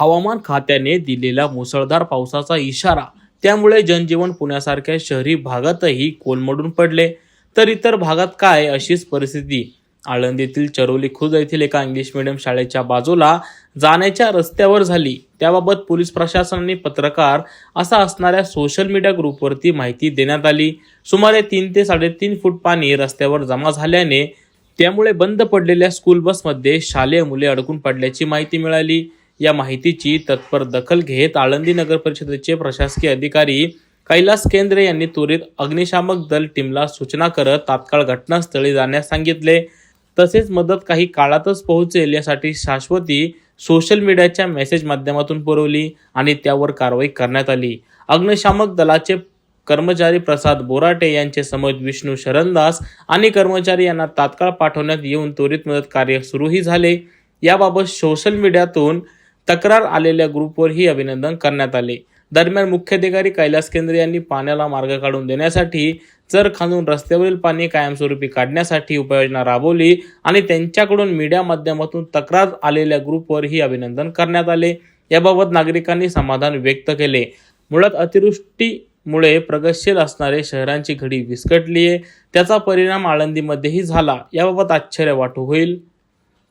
हवामान खात्याने दिलेला मुसळधार पावसाचा इशारा. त्यामुळे जनजीवन पुण्यासारख्या शहरी भागातही कोलमडून पडले. तर इतर भागात काय अशीच परिस्थिती? आळंदीतील चरोली खुर्द येथील एका इंग्लिश मिडियम शाळेच्या बाजूला जाण्याच्या रस्त्यावर झाली. त्याबाबत पोलीस प्रशासनाने पत्रकार असा असणाऱ्या सोशल मीडिया ग्रुपवरती माहिती देण्यात आली. सुमारे तीन ते साडेतीन फूट पाणी रस्त्यावर जमा झाल्याने त्यामुळे बंद पडलेल्या स्कूल बसमध्ये शालेय मुले अडकून पडल्याची माहिती मिळाली. या माहितीची तत्पर दखल घेत आळंदी नगर परिषदेचे प्रशासकीय अधिकारी कैलास केंद्रे यांनी त्वरित अग्निशामक दल टीमला सूचना करत तात्काळ घटनास्थळी जाण्यास सांगितले. तसेच मदत काही काळातच पोहोचेल यासाठी शाश्वती सोशल मीडियाच्या मेसेज माध्यमातून पुरवली आणि त्यावर कारवाई करण्यात आली. अग्निशामक दलाचे कर्मचारी प्रसाद बोराटे यांचे समज विष्णू शरणदास आणि कर्मचारी यांना तात्काळ पाठवण्यात येऊन त्वरित मदत कार्य सुरूही झाले. याबाबत सोशल मीडियातून तक्रार आलेल्या ग्रुपवरही अभिनंदन करण्यात आले. दरम्यान मुख्याधिकारी कैलास केंद्रे यांनी पाण्याला मार्ग काढून देण्यासाठी चर खांदून रस्त्यावरील पाणी कायमस्वरूपी काढण्यासाठी उपाययोजना राबवली आणि त्यांच्याकडून मीडिया माध्यमातून तक्रार आलेल्या ग्रुपवरही अभिनंदन करण्यात आले याबाबत नागरिकांनी समाधान व्यक्त केले. मुळात अतिवृष्टीमुळे प्रगतशील असणारे शहरांची घडी विस्कटली आहे त्याचा परिणाम आळंदीमध्येही झाला. याबाबत आश्चर्य वाटू होईल.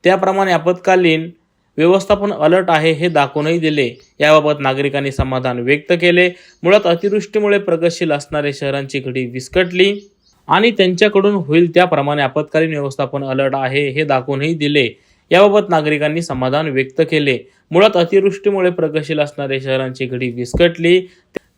त्याप्रमाणे आपत्कालीन व्यवस्थापन अलर्ट आहे हे दाखवूनही दिले. याबाबत नागरिकांनी समाधान व्यक्त केले. मुळात अतिवृष्टीमुळे प्रगतशील असणारे शहरांची घडी विस्कटली आणि त्यांच्याकडून होईल त्याप्रमाणे आपत्कालीन व्यवस्थापन अलर्ट आहे हे दाखवूनही दिले. याबाबत नागरिकांनी समाधान व्यक्त केले. मुळात अतिवृष्टीमुळे प्रगतशील असणारे शहरांची घडी विस्कटली.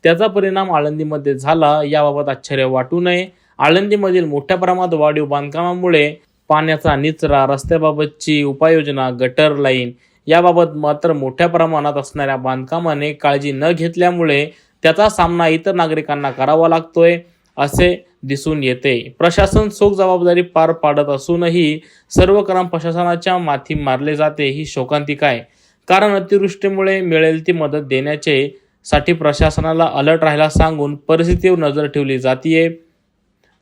त्याचा परिणाम आळंदीमध्ये झाला. याबाबत आश्चर्य वाटू नये. आळंदीमधील मोठ्या प्रमाणात वाढीव बांधकामामुळे पाण्याचा निचरा रस्त्याबाबतची उपाययोजना गटर लाईन याबाबत मात्र मोठ्या प्रमाणात असणाऱ्या बांधकामाने काळजी न घेतल्यामुळे त्याचा सामना इतर नागरिकांना करावा लागतोय असे दिसून येते. प्रशासन सोग जबाबदारी पार पाडत असूनही सर्व काम प्रशासनाच्या माथी मारले जाते ही शोकांतिका आहे. कारण अतिवृष्टीमुळे मिळेल ती मदत देण्याचे साठी प्रशासनाला अलर्ट राहायला सांगून परिस्थितीवर नजर ठेवली जातीये.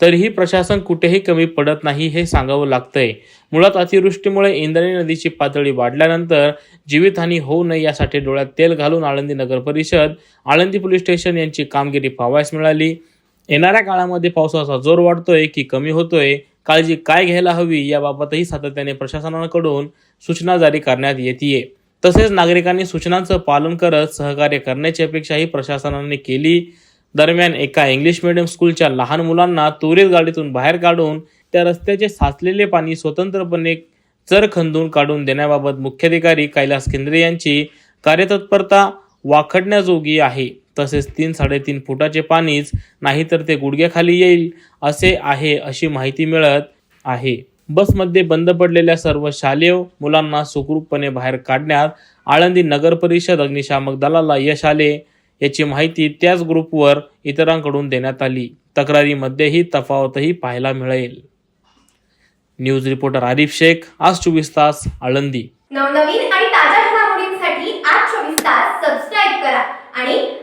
तरीही प्रशासन कुठेही कमी पडत नाही हे सांगावं लागतंय. मुळात अतिवृष्टीमुळे इंद्रायणी नदीची पातळी वाढल्यानंतर जीवितहानी होऊ नये यासाठी डोळ्यात तेल घालून आळंदी नगर परिषद आळंदी पोलीस स्टेशन यांची कामगिरी पाहावयास मिळाली. येणाऱ्या काळामध्ये पावसाचा जोर वाढतोय की कमी होतोय? काळजी काय घ्यायला हवी याबाबतही सातत्याने प्रशासनाकडून सूचना जारी करण्यात येते तसेच नागरिकांनी सूचनांचं पालन करत सहकार्य करण्याची अपेक्षाही प्रशासनाने केली. दरम्यान एका इंग्लिश मीडियम स्कूलच्या लहान मुलांना त्वरित गाडीतून बाहेर काढून त्या रस्त्याचे साचलेले पाणी स्वतंत्रपणे चर खंदून काढून देण्याबाबत मुख्याधिकारी कैलास केंद्रे यांची कार्यतत्परता वाखडण्याजोगी आहे. तसेच तीन साडेतीन फुटाचे पाणीच नाही तर ते गुडघ्याखाली येईल असे आहे अशी माहिती मिळत आहे. बसमध्ये बंद पडलेल्या सर्व शालेय मुलांना सुखरूपपणे बाहेर काढण्यात आळंदी नगर परिषद अग्निशामक दलाला यश आले. याची माहिती त्याच ग्रुपवर इतरांकडून देण्यात आली. तक्रारीमध्येही तफावतही पाहायला मिळेल. न्यूज रिपोर्टर आरिफ शेख आज चोवीस तास आळंदी. नवनवीन आणि ताज्या घडामोडींसाठी आज चोवीस तास सबस्क्राईब करा आणि